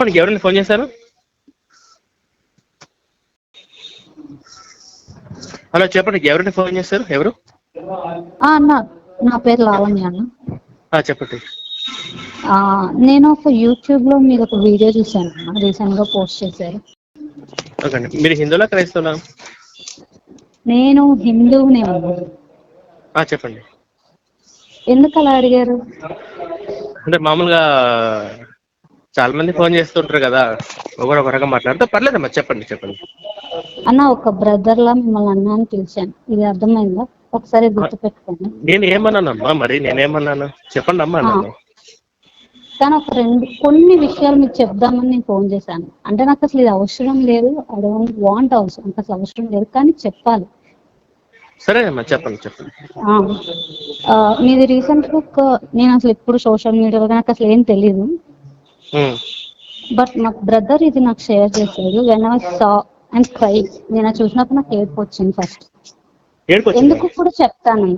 చెప్పండి ఎవరైనా ఫోన్ చేశారు? హలో చెప్పండి ఎవరైనా ఫోన్ చేశారు? ఎవరు? ఆ, అన్న నా పేరు లావణ్య అన్న. చెప్పండి. నేను ఒక యూట్యూబ్లో మీరు ఒక వీడియో చూసాను అన్న రీసెంట్గా పోస్ట్ చేశారు. ఓకే మీరు హిందువులా క్రైస్తవులా? నేను హిందువునే అన్న. ఆ, చెప్పండి. ఎందుకు అలా అడిగారు? అంటే మామూలుగా చాలా మంది ఫోన్ చేస్తుంటారు కదా. ఒకరు ఒక మాట్లాడితే పర్లేదమ్మా చెప్పండి చెప్పండి. అన్న ఒక బ్రదర్ లా మిమ్మల్ని అన్న అని పిలిచాను. ఇది అర్థమైందా? ఒకసారి గుర్తు పెట్టుకోండి నేను ఏమన్నానమ్మా మరి? నేనేమన్నాను చెప్పండి అమ్మా అన్నాను కానీ ఒక రెండు కొన్ని విషయాలు మీకు చెప్దామని నేను ఫోన్ చేశాను. అంటే నాకు అసలు ఇది అవసరం లేదు. ఐ డోంట్ వాంట్ అవసరం. నాకు అసలు అవసరం లేదు. కానీ చెప్పాలి. సరేనమ్మా చెప్పండి చెప్పండి. ఆ, మీది రీసెంట్గా నేను అసలు ఎప్పుడు సోషల్ మీడియాలో నాకు అసలు ఏం తెలియదు బట్ మా బ్రదర్ ఇది నాకు షేర్ చేశాడు. When I saw and cry నేను చూసినప్పుడు నాకు ఏడుపు వచ్చింది ఫస్ట్ ఎందుకు? కూడా చెప్తాను?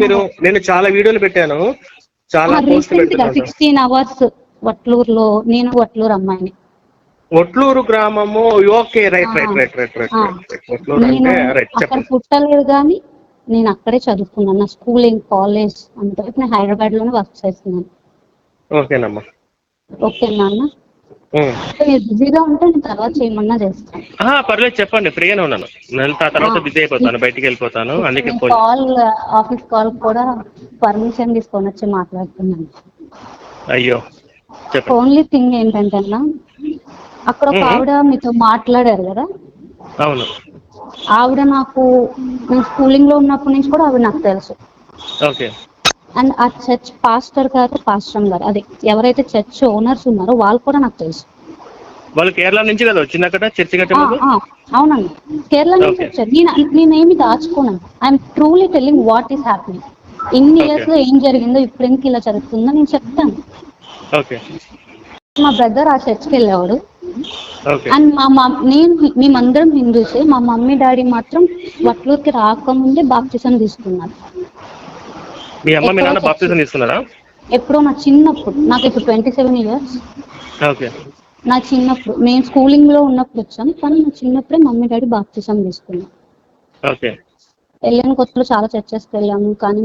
మీరు నేను చాలా వీడియోలు పెట్టాను. చాలా రీసెంట్గా సిక్స్టీన్ అవర్స్ వట్లూరులో నేను వట్లూరు అమ్మాయిని. ఒట్లూరు గ్రామము okay right right right right right నేను అక్కడ పుట్టలేదు కానీ నేను అక్కడే చదువుకున్నాను. నా స్కూలింగ్ కాలేజ్ అంతా నేను హైదరాబాద్లోనే వర్క్ చేస్తున్నాను. ఓకేనమ్మా. ఓకే నాన్న. ఉమ్. మీరు బిజీగా ఉంటే నేను తర్వాత చేయమన్నా చేస్తాను. పర్లేదు చెప్పండి ఫ్రీగానే ఉన్నాను. నేను ఆ తర్వాత బిజీ అయిపోతాను బయటికి వెళ్ళిపోతాను అందుకే ఫోన్ కాల్ ఆఫీస్ కాల్ కూడా పర్మిషన్ తీసుకొని వచ్చి మాట్లాడుతున్నాను. అయ్యో చెప్పండి. ఓన్లీ థింగ్ ఏంటంటే అన్న అక్కడ ఒక. ఆవిడ మీతో మాట్లాడారు కదా? అవును. ఆవిడ నాకు నేను స్కూలింగ్లో ఉన్నప్పటి నుంచి కూడా ఆవిడ నాకు తెలుసు. ఓకే. అండ్ ఆ చర్చ్ పాస్టర్ గారు పాస్టర్ గారు అదే ఎవరైతే చర్చ్ ఓనర్స్ ఉన్నారో వాళ్ళు కూడా నాకు తెలుసు. వాళ్ళు కేరళ నుంచి కదా వచ్చింది అక్కడ? చర్చి అవునండి. కేరళ నుంచి. వచ్చారు. నేను నేనేమి దాచుకోను. I'm truly telling what is happening ఇన్ని. ఇయర్స్లో ఏం జరిగిందో ఇప్పుడు ఎందుకు ఇలా జరుగుతుందో నేను చెప్తాను. మా బ్రదర్ ఆ చర్చ్కి వెళ్ళేవాడు. అండ్ మా మమ్ నేను మేమందరం హిందూసే. మా మమ్మీ డాడీ మాత్రం వట్లూరుకి రాకముందే బాప్తిజం తీసుకున్నారు. మీ అమ్మ మీ నాన్న బాప్తిజం తీసుకున్నారా? ఎప్పుడో నా చిన్నప్పుడు నాకు ఇప్పుడు ట్వంటీ సెవెన్ ఇయర్స్ ఓకే. నా చిన్నప్పుడు మేము స్కూలింగ్లో ఉన్నప్పుడు వచ్చాం కానీ నా చిన్నప్పుడే మమ్మీ డాడీ బాప్తిజం తీసుకున్నాం ఓకే. వెళ్ళిన కొత్తలో చాలా చర్చెస్కి వెళ్ళాము కానీ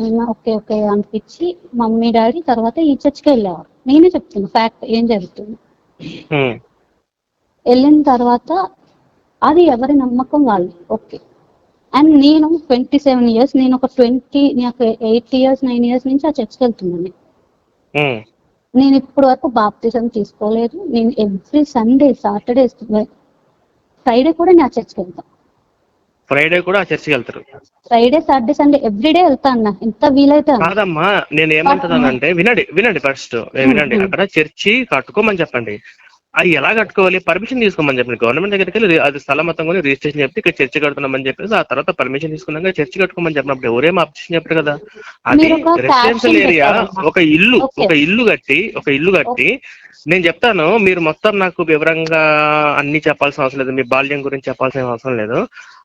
ఏమో ఓకే ఓకే అనిపించి మమ్మీ డాడీ తర్వాత ఈ చర్చ్కి వెళ్ళేవారు. నేనే చెప్తున్నా ఫ్యాక్ట్ ఏం జరుగుతుంది. వెళ్ళిన తర్వాత అది ఎవరి నమ్మకం వాళ్ళు ఓకే. అండ్ నేను ట్వంటీ సెవెన్ ఇయర్స్ నేను ఒక ట్వంటీ నాకు ఎయిట్ ఇయర్స్ నైన్ ఇయర్స్ నుంచి ఆ చర్చ్కి వెళ్తున్నాను. ఉమ్. నేను ఇప్పటి వరకు బాప్తిజం తీసుకోలేదు. నేను ఎవ్రీ సండే సాటర్డే ఫ్రైడే కూడా నేను ఆ చర్చ్కి వెళ్తాను ఫ్రైడే కూడా ఆ చర్చికి వెళ్తారు. ఫ్రైడే సాటర్డే సండే ఎవ్రీడే వెళ్తాను అన్న. ఎంత వీలైతే. కాదమ్మా నేను ఏమంటున్నానంటే వినండి వినండి ఫస్ట్ వినండి అక్కడ చర్చి కట్టుకోమని చెప్పండి. అది ఎలా కట్టుకోవాలి పర్మిషన్ తీసుకోమని చెప్పండి గవర్నమెంట్ దగ్గరికి వెళ్ళి అది స్థలం మొత్తం కొని రిజిస్ట్రేషన్ చెప్తే ఇక్కడ చర్చి కడుతున్నామని చెప్పేసి ఆ తర్వాత పర్మిషన్ తీసుకున్నాక చర్చి కట్టుకోమని చెప్పినప్పుడు ఎవరేం ఆప్షన్ చెప్పారు కదా అది రెసిడెన్షియల్ ఏరియా. ఒక ఇల్లు. ఒక ఇల్లు కట్టి ఒక ఇల్లు కట్టి నేను చెప్తాను మీరు మొత్తం నాకు వివరంగా అన్ని చెప్పాల్సిన అవసరం లేదు మీ బాల్యం గురించి చెప్పాల్సిన అవసరం లేదు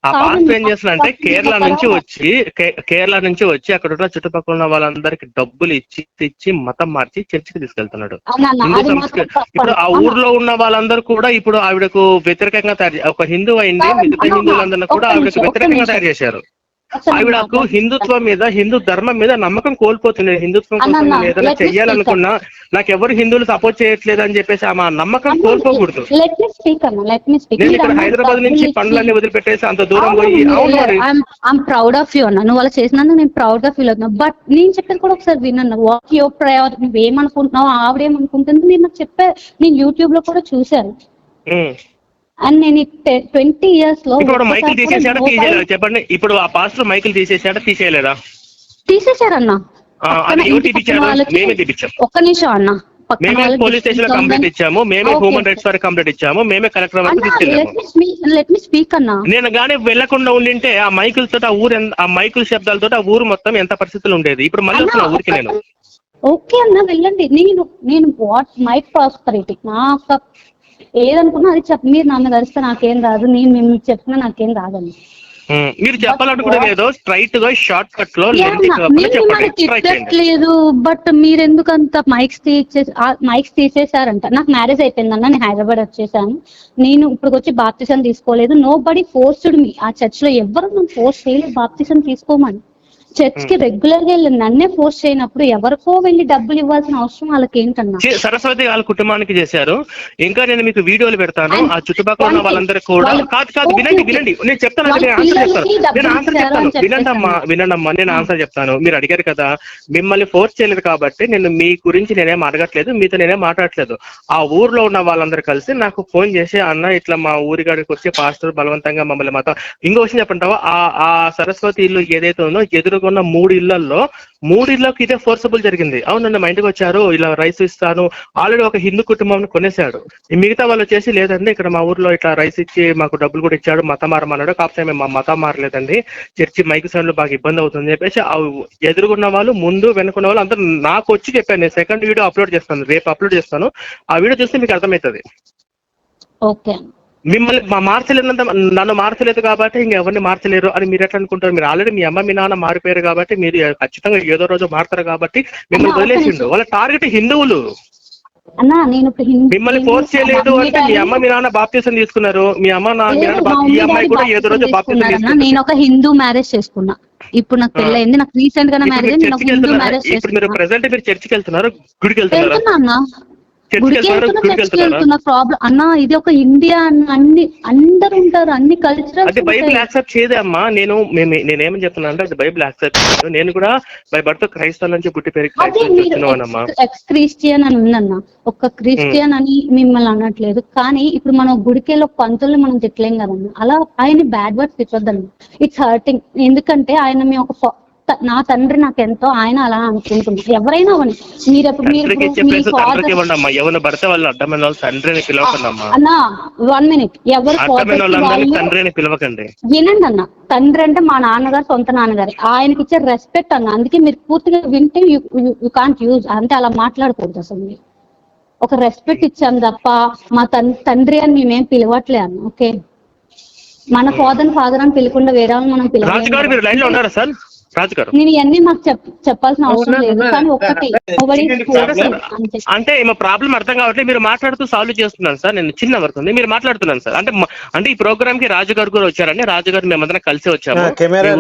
ఆ పాస్టర్ ఏం చేస్తున్నాడంటే కేరళ? నుంచి వచ్చి కేరళ నుంచి వచ్చి అక్కడ ఉన్న చుట్టుపక్కల ఉన్న వాళ్ళందరికి డబ్బులు ఇచ్చి ఇచ్చి మతం మార్చి చర్చికి తీసుకెళ్తున్నాడు హిందూ సంస్కృతి. ఇప్పుడు ఆ ఊర్లో ఉన్న వాళ్ళందరూ కూడా ఇప్పుడు ఆవిడకు వ్యతిరేకంగా తయారు ఒక హిందూ అయింది మిగతా అన్న, హిందువులందరినీ కూడా ఆవిడకు వ్యతిరేకంగా. తయారు చేశారు ఆవిడకు హిందుత్వం మీద హిందూ ధర్మం మీద నమ్మకం కోల్పోతుంది హిందుత్వం కోసం ఏదైనా చెయ్యాలనుకున్నా నాకు ఎవరు హిందువులు సపోర్ట్ చేయట్లేదు అని చెప్పేసి ఆమె నమ్మకం కోల్పోకూడదు. నేను ఇక్కడ హైదరాబాద్ నుంచి పనులన్నీ వదిలిపెట్టేసి అంత దూరం పోయి ప్రౌడ్ ఆఫ్ యూ అన్న. నువ్వు అలా చేసినందుకు నేను ప్రౌడ్గా ఫీల్ అవుతున్నా. బట్ నేను చెప్పేది కూడా ఒకసారి వినన్న వాట్ యువర్ ప్రయారిటీ నువ్వు ఏమనుకుంటున్నావు ఆవిడేమనుకుంటుంది? మీరు నాకు చెప్పే నేను యూట్యూబ్లో కూడా చూశాను. అండ్ నేను ట్వంటీ ఇయర్స్లో ఇప్పుడు మైకిల్ ఒక్కసారి కూడా తీసేసాడా mobile- తీసేయలేదా చెప్పండి. ఇప్పుడు ఆ పాస్టర్ మైకిల్ తీసేసాడా? తీసేయలేదా తీసేశారన్న. తీపిచ్చాం. ఒక్క నిమిషం అన్న. మేమే పోలీస్ స్టేషన్ కంప్లైంట్ ఇచ్చాము. మేమే Okay, హ్యూమన్ okay. రైట్స్ వారికి కంప్లైంట్ ఇచ్చాము. మేమే కలెక్టర్ వరకు అన్న స్పీక్ నేను గానీ వెళ్ళకుండా ఉండింటే ఆ మైకుల్ తోటి ఆ ఊరు ఆ మైకుల్ శబ్దాలతో ఆ ఊరు మొత్తం ఎంత పరిస్థితులు ఉండేది? ఇప్పుడు మళ్ళీ వస్తున్నా ఊరికి నేను. ఓకే అన్న వెళ్ళండి. నేను నేను వాట్ మై ప్రాస్పరిటీ నా ఏదనుకున్నా అది చెప్ మీరు నా మీద అరిస్తే నాకేం రాదు నేను మేము చెప్పినా నాకేం రాదండి. మీరు చెప్పాలనుకునే ఏదో స్ట్రైట్గా షార్ట్ కట్లో యా, lengthy నా- గా నేను చెప్పండి. మిమ్మల్ని ట్రై చేయండి. తిట్టట్లేదు బట్ మీరు ఎందుకంత మైక్స్ తీసేసి మైక్స్ తీసేసారంట నాకు మ్యారేజ్ అయిపోయిందన్న నేను హైదరాబాద్ వచ్చేసాను. నేను ఇప్పుడు వచ్చి బాప్తిజం తీసుకోలేదు. నో బడీ ఫోర్స్డ్ మీ ఆ చర్చ్లో ఎవరు నన్ను ఫోర్స్ చేయలేదు. బాప్తిజం తీసుకోమని. చర్చ్కి రెగ్యులర్గా వెళ్ళి నన్నే ఫోర్స్ చేయనప్పుడు ఎవరికో వెళ్ళి డబ్బులు ఇవ్వాల్సిన అవసరం వాళ్ళకి ఏంటన్నా సరస్వతి వాళ్ళ కుటుంబానికి చేశారు. ఇంకా నేను మీకు వీడియోలు పెడతాను. ఆ చుట్టుపక్కల ఉన్న వాళ్ళందరికీ కూడా కాదు కాదు వినండి. వినండి. నేను చెప్తాను ఆన్సర్ చెప్తాను. నేను ఆన్సర్ చెప్తాను. అని వినండమ్మా చెప్పేసాను. వినండమ్మా నేను ఆన్సర్ చెప్తాను. మీరు అడిగారు కదా మిమ్మల్ని ఫోర్స్ చేయలేదు కాబట్టి నేను మీ గురించి నేనేం అడగట్లేదు మీతో నేనేం మాట్లాడట్లేదు. ఆ ఊర్లో ఉన్న వాళ్ళందరూ కలిసి నాకు ఫోన్ చేసి అన్న ఇట్లా మా ఊరి కాడికి వచ్చి పాస్టర్ బలవంతంగా మమ్మల్ని మాతో ఇంకో విషయం చెప్పంటావా? ఆ సరస్వతి ఇల్లు ఏదైతే ఉందో ఎదురుకున్న మూడు ఇళ్ళలో మూడు ఇళ్ళకి ఇదే ఫోర్సబుల్ జరిగింది. అవునండి మా ఇంటికి వచ్చారు ఇలా రైస్ ఇస్తాను. ఆల్రెడీ ఒక హిందూ కుటుంబం కొనేశాడు. ఈ మిగతా వాళ్ళు వచ్చేసి లేదండి ఇక్కడ మా ఊర్లో ఇట్లా రైస్ ఇచ్చి మాకు డబ్బులు కూడా ఇచ్చాడు మతం మారమన్నాడు కాకపోతే మేము మా మతం మారలేదండి. చర్చి మైక్ సైండ్లో బాగా ఇబ్బంది అవుతుంది చెప్పేసి ఆ వాళ్ళు ముందు వెనుకున్న వాళ్ళు అందరూ నాకు వచ్చి చెప్పాను నేను సెకండ్ వీడియో అప్లోడ్ చేస్తాను రేపు అప్లోడ్ చేస్తాను. ఆ వీడియో చూస్తే మీకు అర్థమవుతుంది. ఓకే మిమ్మల్ని మా మార్చలేనంత నన్ను మార్చలేదు కాబట్టి ఇంకెవరిని మార్చలేరు అని మీరు ఎట్లా అనుకుంటారు? మీరు ఆల్రెడీ మీ అమ్మ మీ నాన్న మారిపోయారు కాబట్టి మీరు ఖచ్చితంగా ఏదో రోజు మారుతారు కాబట్టి మిమ్మల్ని వదిలేసిండు. వాళ్ళ టార్గెట్ హిందువులు. మిమ్మల్ని ఫోర్స్ చేయలేదు అంటే మీ అమ్మ మీ నాన్న బాప్తీసం తీసుకున్నారు. మీ అమ్మ మీ అమ్మాయి కూడా ఏదో రోజు బాప్తీసం నేను ఒక హిందూ మ్యారేజ్ చేసుకున్నా. ఇప్పుడు నాకు. పెళ్ళయింది నాకు రీసెంట్ ఇప్పుడు మ్యారేజ్ హిందూ మ్యారేజ్ ఇప్పుడు మీరు ప్రెసెంట్ మీరు చర్చికి వెళ్తున్నారు? గుడికి వెళ్తున్నారా? ప్రాబ్లం అన్న ఇది ఒక ఇండియా అన్న అన్ని అందరు ఉంటారు అన్ని అది కల్చరల్స్ బైబిల్ యాక్సెప్ట్ చేయదే అమ్మా. నేను నేనేమని చెప్తున్నా అంటే అది బైబిల్ యాక్సెప్ట్ చేయదు. నేను కూడా బై బర్త్ క్రైస్తవ నుంచి పుట్టి పెరిగి అదే ఎక్స్ క్రిస్టియన్ అని ఉందన్న. ఒక క్రిస్టియన్ అని మిమ్మల్ని అనట్లేదు. కానీ ఇప్పుడు మనం గుడికి వెళ్ళి ఒక పంతుల్ని మనం తిట్టలేం కదన్న. అలా ఆయన బ్యాడ్ వర్డ్స్ తిట్టొద్దన్న. ఇట్స్ హర్టింగ్ ఎందుకంటే ఆయన మీ ఒక నా తండ్రి నాకు ఎంతో ఆయన అలా అనుకుంటున్నారు ఎవరైనా అవని మీరు వాళ్ళు అడ్డమైన వాళ్ళు తండ్రిని పిలవకండి అన్న వన్ మినిట్ ఎవరు తండ్రిని పిలవకండి. వినండి అన్న. తండ్రి అంటే మా నాన్నగారు సొంత నాన్నగారు. ఆయనకి ఇచ్చే రెస్పెక్ట్ అన్న. అందుకే మీరు పూర్తిగా వింటే యూ కాంట్ యూజ్ అంటే అలా మాట్లాడకూడదు అసలు మీరు. ఒక రెస్పెక్ట్ ఇచ్చాం తప్ప మా తన్- తండ్రి అని మేమేం పిలవట్లే అన్న. ఓకే? మన ఫాదర్ ఫాదర్ అని పిలకుండా వేరే మనం రాజు గారు మీరు లైన్లో పిలవలేము ఉన్నారా సార్ రాజు గారు. నేను ఇవన్నీ మాకు చెప్ చెప్పాల్సిన అవసరం లేదు కానీ అంతే. అంటే మా ప్రాబ్లం అర్థం కావట్లేదు మీరు మాట్లాడుతూ సాల్వ్ చేస్తున్నాను సార్. నేను చిన్న వర్క్ ఉంది. మీరు మాట్లాడుతున్నాను సార్. అంటే అంటే ఈ ప్రోగ్రామ్కి రాజు గారు కూడా వచ్చారండి. రాజు గారు మేమందరం కలిసి వచ్చాము. Camera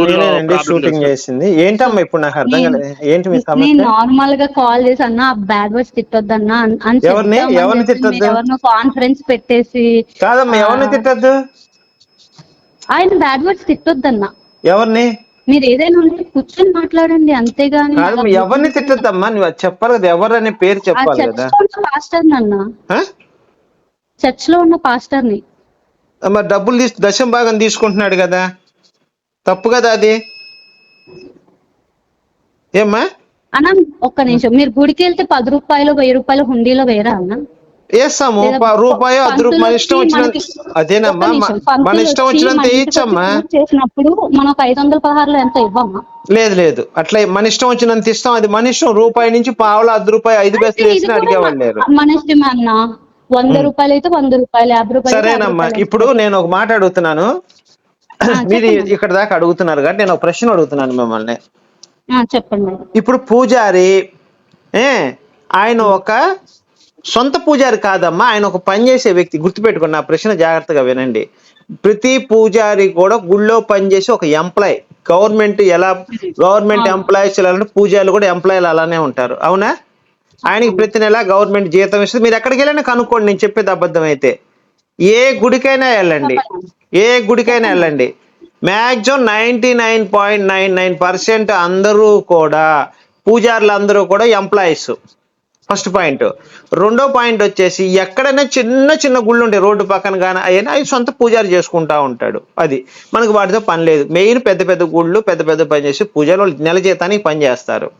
shooting. చేసింది. ఏంటమ్మా ఇప్పుడు నాకు అర్థం నేను- కాలేదు. ఏంటి మీ నేను సమస్య? నార్మల్గా కాల్ చేసి అన్న బ్యాడ్ వర్డ్స్ తిట్టొద్దన్నా అని అని ఎవరిని? ఎవరిని తిట్టొద్దు? మీరు ఎవరినో కాన్ఫరెన్స్ పెట్టేసి కాదమ్మా ఎవరిని తిట్టద్దు? ఆయన బ్యాడ్ వర్డ్స్ తిట్టొద్దన్నా. ఎవరిని? మీరు ఏదైనా ఉంటే కూర్చొని మాట్లాడండి అంతేగాని ఎవరిని తిట్టద్దమ్మా? నువ్వు అది చెప్పాలి కదా ఎవరు అనే పేరు చెప్పాలి కదా. పాస్టర్ అన్న? ఆ? చర్చ్లో ఉన్న పాస్టర్ని. మరి డబ్బులు తీసు దశం భాగం తీసుకుంటున్నాడు కదా. తప్పు కదా అది? ఏమ్మా? అన్న ఒక్క నిమిషం. మీరు గుడికి వెళ్తే పది రూపాయలు వెయ్యి రూపాయలు హుండీలో వేయరా అన్న? వేస్తాము రూపాయో అర్ధ రూపాయి ఇష్టం వచ్చి వచ్చినంత మనకి- అదేనమ్మా మన ఇష్టం వచ్చి వచ్చినంత పూజ చేసినప్పుడు మనం ఐదు వందల పదహారులో ఎంత ఇవ్వమ్మా? లేదు లేదు. అట్లా మన ఇష్టం వచ్చినంత ఇస్తాం. అది మన ఇష్టం. రూపాయి నుంచి పావులు అర్ధ రూపాయి ఐదు ఇది వేసిన అడిగేవాళ్ళు లేరు. మన- ఇష్టమే అన్న. వంద రూపాయలు అయితే వంద రూపాయలు యాభై రూపాయలు సరేనమ్మా. ఇప్పుడు నేను ఒక మాట అడుగుతున్నాను. మీరు. ఇక్కడ దాకా అడుగుతున్నారు కాబట్టి నేను ఒక ప్రశ్న అడుగుతున్నాను మిమ్మల్ని. చెప్పండి. ఇప్పుడు పూజారి ఏ ఆయన ఒక సొంత పూజారి కాదమ్మా ఆయన ఒక పని చేసే వ్యక్తి. గుర్తుపెట్టుకున్న నా ప్రశ్న జాగ్రత్తగా వినండి. ప్రతి పూజారి కూడా గుళ్ళో పనిచేసి ఒక ఎంప్లాయ్ గవర్నమెంట్ ఎలా గవర్నమెంట్ ఎంప్లాయీస్ ఎలా అంటే పూజారులు కూడా ఎంప్లాయీలు అలానే ఉంటారు. అవునా? ఆయనకి ప్రతి నెల గవర్నమెంట్ జీతం ఇస్తుంది. మీరు ఎక్కడికి వెళ్ళినా కనుక్కోండి నేను చెప్పేది అబద్ధం అయితే ఏ గుడికైనా వెళ్ళండి. ఏ గుడికైనా వెళ్ళండి. Maximum ninety nine point nine nine percent అందరూ కూడా పూజారులు అందరూ కూడా ఎంప్లాయీస్ ఫస్ట్ పాయింట్. రెండో పాయింట్ వచ్చేసి ఎక్కడైనా చిన్న చిన్న గుళ్ళు ఉంటాయి రోడ్డు పక్కన కానీ అయినా అవి సొంత పూజారి చేసుకుంటా ఉంటాడు. అది మనకు వాటితో పని లేదు. మెయిన్ పెద్ద పెద్ద గుళ్ళు పెద్ద పెద్ద పని చేసి పూజారు వాళ్ళు నెల జీతానికి పని చేస్తారు.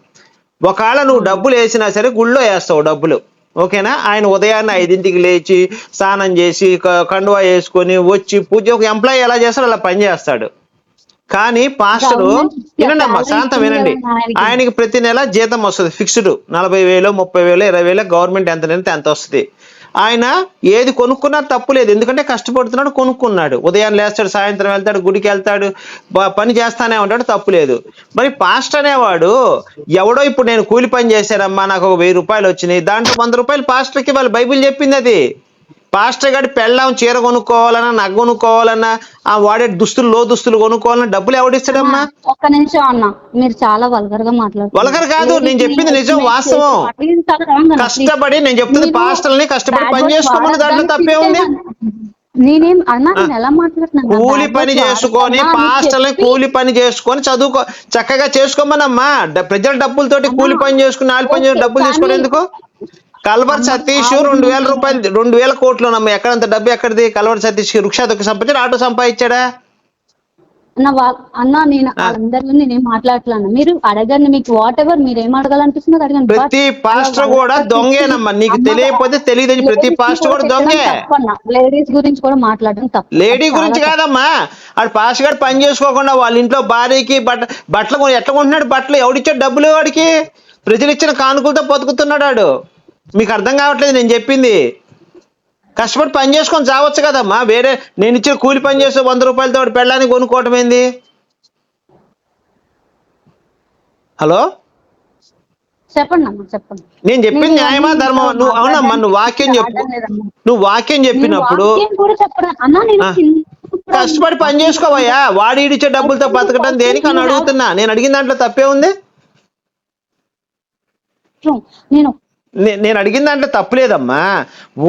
ఒకవేళ నువ్వు డబ్బులు వేసినా సరే గుళ్ళో వేస్తావు డబ్బులు. ఓకేనా? ఆయన ఉదయాన్నే ఐదింటికి లేచి స్నానం చేసి క- కండువా వేసుకొని వచ్చి పూజ ఒక ఎంప్లాయీ ఎలా చేస్తాడు అలా పని చేస్తాడు. కానీ పాస్టరు Government వినండి అమ్మా salary శాంతం వినండి. ఆయనకి. ప్రతి నెల జీతం వస్తుంది ఫిక్స్డ్ నలభై వేలు ముప్పై వేలు ఇరవై వేలు గవర్నమెంట్ ఎంత నింటే ఎంత వస్తుంది. ఆయన ఏది కొనుక్కున్నా తప్పు లేదు ఎందుకంటే కష్టపడుతున్నాడు కొనుక్కున్నాడు. ఉదయం లేస్తాడు సాయంత్రం వెళ్తాడు గుడికి వెళ్తాడు పని చేస్తానే ఉంటాడు తప్పు లేదు. మరి పాస్ట్ అనేవాడు ఎవడో ఇప్పుడు నేను కూలి పని చేశానమ్మా నాకు ఒక వెయ్యి రూపాయలు వచ్చినాయి దాంట్లో వంద రూపాయలు పాస్టర్కి వాళ్ళు బైబిల్ చెప్పింది అది. పాస్టర్ గారి పెళ్ళాం చీర కొనుక్కోవాలన్నా నగ కొనుక్కోవాలన్నా ఆ వాడే దుస్తులు లో దుస్తులు కొనుక్కోవాలన్నా డబ్బులు ఎవడిస్తాడమ్మా ఒక్క నిమిషం అన్న మీరు చాలా వల్గర్గా మాట్లాడుతున్నారు. వల్గర్ కాదు, నేను చెప్పింది నిజం, వాస్తవం. కష్టపడి నేను చెప్తుంది మీరు పాస్టర్ని కష్టపడి పని చేసుకోమని దాంట్లో తప్పే ఉంది. నేనేం అన్నా నేను ఎలా మాట్లాడుతున్నాను? కూలి పని చేసుకొని చెప్పి- కూలి పని చేసుకొని చదువుకో చక్కగా చేసుకోమనమ్మా. ప్రజల డబ్బులతోటి కూలి పని చేసుకుని నాలుగు పని డబ్బులు తీసుకోవడం ఎందుకు? కల్వర్ సతీష్ రెండు వేల రూపాయలు రెండు వేల కోట్లు నమ్మ ఎక్కడంత డబ్బు ఎక్కడిది? కల్వర్ సతీష్ వృక్షాతకు సంపాదించాడు ఆటో సంపాదించాడా? అన్న నేను అందరిలో నేనేం మాట్లాడలేను మీరు అడగండి మీకు వాట్ ఎవర్ మీరు ఏం అడగాలనిపిస్తుందో అడగండి. ప్రతి పాస్టర్ కూడా దొంగేనమ్మా నీకు తెలియకపోతే తెలియదని ప్రతి పాస్టర్ కూడా దొంగే. లేడీస్ గురించి కూడా మాట్లాడడం తప్పు. లేడీ గురించి కాదమ్మా. ఆడు పాస్ గారు పని చేసుకోకుండా వాళ్ళ ఇంట్లో భార్యకి బట్ట బట్టలు ఎట్లా కొంటున్నాడు బట్టలు? ఎవడిచ్చాడు డబ్బులు వాడికి? ప్రజలు ఇచ్చిన కానుకలతో బతుకుతున్నాడు ఆడు. మీకు అర్థం కావట్లేదు నేను చెప్పింది. కష్టపడి పని చేసుకొని చావచ్చు కదమ్మా. వేరే నేను ఇచ్చిన కూలి పని చేస్తే వంద రూపాయలతో వాడు పెళ్ళాన్ని కొనుక్కోవటం ఏంది? హలో? చెప్పండి చెప్పండి. నేను చెప్పింది న్యాయమా అన్ని ధర్మం నువ్వు అవునమ్మా నువ్వు వాక్యం చెప్పు. నువ్వు వాక్యం చెప్పినప్పుడు కష్టపడి పని చేసుకోవయ్యా. వాడి ఈడిచ్చే డబ్బులతో బతకడం దేనికి అని అడుగుతున్నా? నేను అడిగిన దాంట్లో తప్పే ఉంది? నేను నేను అడిగిన దాంట్లో తప్పులేదమ్మా.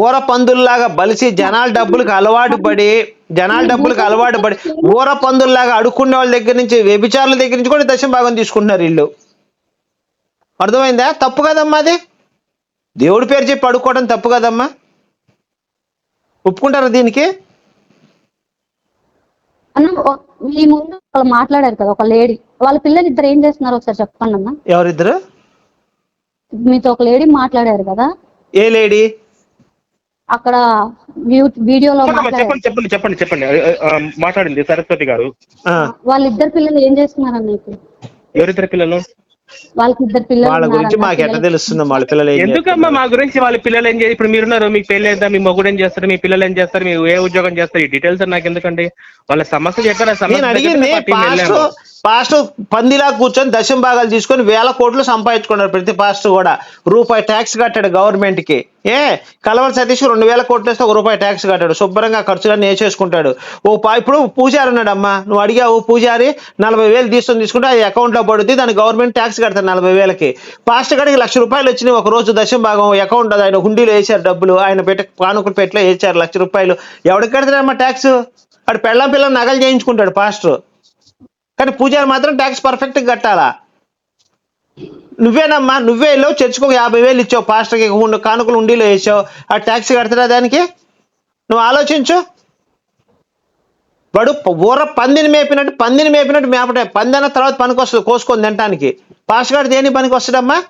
ఊర పందుల్లాగా బలిసి జనాల డబ్బులకు అలవాటు పడి జనాల డబ్బులకు అలవాటు పడి ఊర పందుల్లాగా అడుక్కునే వాళ్ళ దగ్గర నుంచి వ్యభిచారుల దగ్గర నుంచి కూడా దశం భాగం తీసుకుంటున్నారు వీళ్ళు. అర్థమైందా? తప్పు కదమ్మా అది? దేవుడి పేరు చెప్పి అడుక్కోవడం తప్పు కదమ్మా? ఒప్పుకుంటారా దీనికి? మీ ముందు మాట్లాడారు కదా ఒక లేడీ. వాళ్ళ పిల్లలు ఇద్దరు ఏం చేస్తున్నారు? ఒకసారి చెప్పండి అన్న ఎవరిద్దరు? మీతో ఒక లేడీ మాట్లాడారు కదా? ఏ లేడీ? అక్కడ వీడియోలో చెప్పండి చెప్పండి చెప్పండి చెప్పండి మాట్లాడింది సరస్వతి గారు. వాళ్ళిద్దరు పిల్లలు ఏం చేస్తున్నారన్న ఇప్పుడు? ఎవరిద్దరు పిల్లలు? వాళ్ళకి ఇద్దరు పిల్లలు వాళ్ళ గురించి మాకు ఎట్లా తెలుస్తుంది? వాళ్ళ పిల్లలు ఏం ఎందుకమ్మా మా గురించి వాళ్ళ పిల్లలు ఏం చేయాలి ఇప్పుడు మీరున్నారు మీకు పెళ్ళి అయిందా మీ మొగుడు ఏం చేస్తారు మీ పిల్లలు ఏం చేస్తారు మీరు ఏ ఉద్యోగం చేస్తారు ఈ డీటెయిల్స్ నాకు ఎందుకండి? వాళ్ళ సమస్య చెప్పారు? ఆ సమస్య నేను అడిగింది పాస్టర్ పందిలా కూర్చొని దశం భాగాలు తీసుకొని వేల కోట్లు సంపాదించుకున్నారు ప్రతి పాస్టర్ కూడా. రూపాయి ట్యాక్స్ కట్టాడు గవర్నమెంట్కి. ఏ కలవల సతీష్ రెండు వేల కోట్లు వేస్తే ఒక రూపాయి ట్యాక్స్ కట్టాడు. శుభ్రంగా ఖర్చులన్నీ వేసేసుకుంటాడు ఓ పా ఇప్పుడు పూజారి ఉన్నాడమ్మా. నువ్వు అడిగావు పూజారి నలభై వేలు తీసుకొని తీసుకుంటే అది అకౌంట్లో పడుద్ది పడుతుంది దాని గవర్నమెంట్ ట్యాక్స్ కడతారు నలభై వేలకి. పాస్టర్ గడికి లక్ష రూపాయలు వచ్చినాయి ఒక రోజు దశం భాగం అకౌంట్ అది ఆయన హుండీలో వేసారు డబ్బులు. ఆయన పెట్ట పానుకుడు పెట్టలో వేసారు లక్ష రూపాయలు. ఎవడికి కడతాడమ్మా ట్యాక్స్ అటు పెళ్ళం పిల్లం నగలు చేయించుకుంటాడు పాస్టర్ కానీ పూజారి మాత్రం ట్యాక్స్ పర్ఫెక్ట్ కట్టాలా? నువ్వేనమ్మా నువ్వే వెళ్ళావు చర్చికి ఒక యాభై వేలు ఇచ్చావు పాస్టర్కి కానుకలు ఉండిలో వేసావు ఆ ట్యాక్సీ కడతారా దానికి? నువ్వు ఆలోచించు. వాడు ఊర పందిని మేపినట్టు పందిని మేపినట్టు మేపటే పంది అన్న తర్వాత పనికి వస్తుంది కోసుకొని తినటానికి. పాస్టర్ గారు దేని పనికి వస్తాడమ్మా?